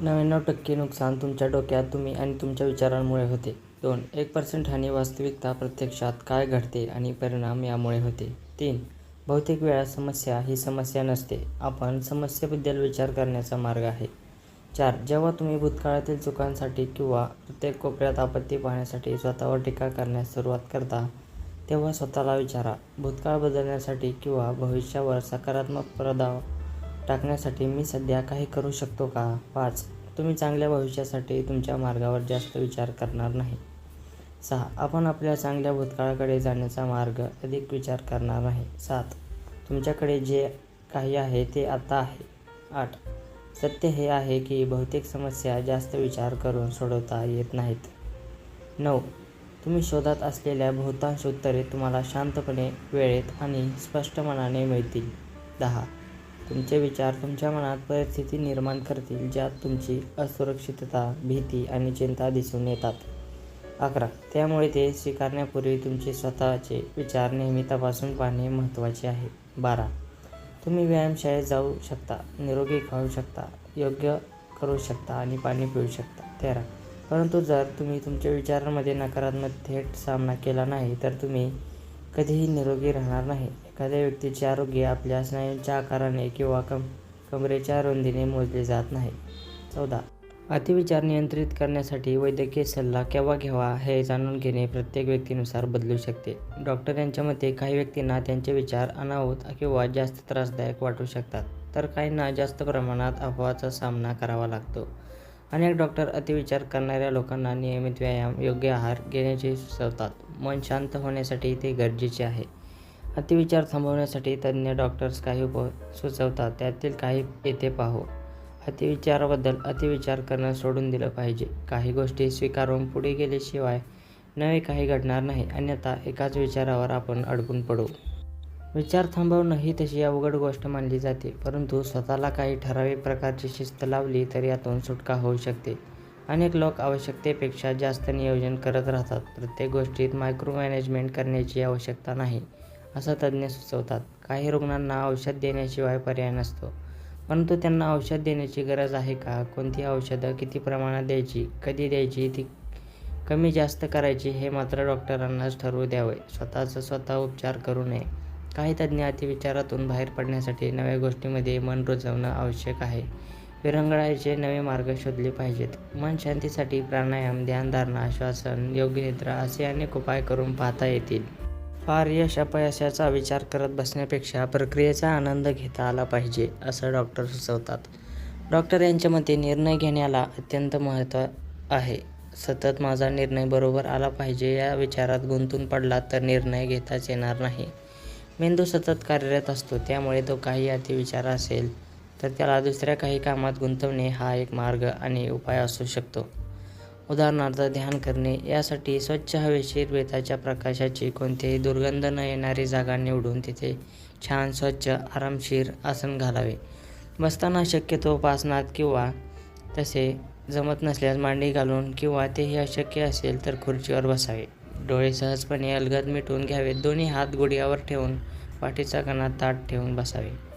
नव्याण्णव टक्के नुकसान तुमच्या डोक्यात तुम्ही आणि तुमच्या विचारांमुळे होते. दोन एक पर्सेंट हानी वास्तविकता प्रत्यक्षात काय घडते आणि परिणाम यामुळे होते. तीन बहुतेक वेळा समस्या ही समस्या नसते. आपण समस्येबद्दल विचार करण्याचा मार्ग आहे. चार जेव्हा तुम्ही भूतकाळातील चुकांसाठी किंवा प्रत्येक कोपऱ्यात आपत्ती पाहण्यासाठी स्वतःवर टीका करण्यास सुरुवात करता तेव्हा स्वतःला विचारा. भूतकाळ बदलण्यासाठी किंवा भविष्यावर सकारात्मक प्रभाव टाकण्यासाठी मी सध्या काही करू शकतो का? पाच. तुम्ही चांगल्या भविष्यासाठी तुमच्या मार्गावर जास्त विचार करणार नाही. सहा. आपण आपल्या चांगल्या भूतकाळाकडे जाण्याचा मार्ग अधिक विचार करणार नाही. सात. तुमच्याकडे जे काही आहे ते आता आहे. आठ. सत्य हे आहे की बहुतेक समस्या जास्त विचार करून सोडवता येत नाहीत. नऊ. तुम्ही शोधात असलेल्या बहुतांश उत्तरे तुम्हाला शांतपणे वेळेत आणि स्पष्ट मनाने मिळतील. दहा. तुमचे विचार तुमच्या मनात परिस्थिती निर्माण करतील ज्यात तुमची असुरक्षितता भीती आणि चिंता दिसून येतात. अकरा. त्यामुळे ते स्वीकारण्यापूर्वी तुमचे स्वतःचे विचार नेहमी तपासून पाहणे महत्त्वाचे आहे. बारा. तुम्ही व्यायामशाळेत जाऊ शकता निरोगी खाऊ शकता योग्य करू शकता आणि पाणी पिऊ शकता. तेरा. परंतु जर तुम्ही तुमच्या विचारांमध्ये नकारात्मक थेट सामना केला नाही तर तुम्ही कधीही निरोगी राहणार नाही. एखाद्या व्यक्तीचे आरोग्य आपल्या स्नायूंच्या आकाराने किंवा कम कमरेच्या रुंदीने मोजले जात नाही. चौदा. अतिविचार नियंत्रित करण्यासाठी वैद्यकीय सल्ला केव्हा घ्यावा हे जाणून घेणे प्रत्येक व्यक्तीनुसार बदलू शकते. डॉक्टर यांच्या मते काही व्यक्तींना त्यांचे विचार अनाहूत किंवा जास्त त्रासदायक वाटू शकतात तर काहींना जास्त प्रमाणात अफवाचा सामना करावा लागतो. अनेक डॉक्टर अतिविचार करणाऱ्या लोकांना नियमित व्यायाम योग्य आहार घेण्याचे सुचवतात मन शांत होण्यासाठी ते गरजेचे आहे. अतिविचार थांबवण्यासाठी तज्ज्ञ डॉक्टर्स काही उप सुचवतात. त्यातील काही येथे पाहू. अतिविचाराबद्दल अतिविचार करणं सोडून दिलं पाहिजे. काही गोष्टी स्वीकारून पुढे गेल्याशिवाय नवे काही घडणार नाही. अन्यथा एकाच विचारावर आपण अडकून पडू. विचार थांबवणं ही तशी अवघड गोष्ट मानली जाते परंतु स्वतःला काही ठराविक प्रकारची शिस्त लावली तर यातून सुटका होऊ शकते. अनेक लोक आवश्यकतेपेक्षा जास्त नियोजन करत राहतात. प्रत्येक गोष्टीत मायक्रो मॅनेजमेंट करण्याची आवश्यकता नाही असं तज्ज्ञ सुचवतात. काही रुग्णांना औषध देण्याशिवाय पर्याय नसतो. परंतु त्यांना औषध देण्याची गरज आहे का? कोणती औषधं किती प्रमाणात द्यायची? कधी द्यायची? ती कमी जास्त करायची हे मात्र डॉक्टरांनाच ठरवू द्यावे. स्वतःचं स्वतः उपचार करू नये. काही तज्ज्ञ अतिविचारातून बाहेर पडण्यासाठी नव्या गोष्टीमध्ये मन रुजवणं आवश्यक आहे. विरंगळायचे नवे मार्ग शोधले पाहिजेत. मन शांतीसाठी प्राणायाम ध्यानधारणा श्वासन योग्य निद्रा असे अनेक उपाय करून पाहता येतील. फार यश अपयशाचा विचार करत बसण्यापेक्षा प्रक्रियेचा आनंद घेता आला पाहिजे असं डॉक्टर सुचवतात. डॉक्टर यांच्या मते निर्णय घेण्याला अत्यंत महत्त्व आहे. सतत माझा निर्णय बरोबर आला पाहिजे या विचारात गुंतून पडला तर निर्णय घेताच येणार नाही. मेंदू सतत कार्यरत असतो त्यामुळे तो काही अतिविचार असेल तर त्याला दुसऱ्या काही कामात गुंतवणे हा एक मार्ग आणि उपाय असू शकतो. उदाहरणार्थ ध्यान करणे यासाठी स्वच्छ हवेशीर बेताच्या प्रकाशाची कोणतीही दुर्गंध न येणारी जागा निवडून तिथे छान स्वच्छ आरामशीर आसन घालावे. बसताना शक्यतो पासनात किंवा तसे जमत नसल्यास मांडी घालून किंवा तेही अशक्य असेल तर खुर्चीवर बसावे. डोळे सहजपणे अलगद मिटून घ्यावेत. दोन्ही हात गुडघ्यावर ठेवून पाठीचा कणा ताट ठेवून बसावे.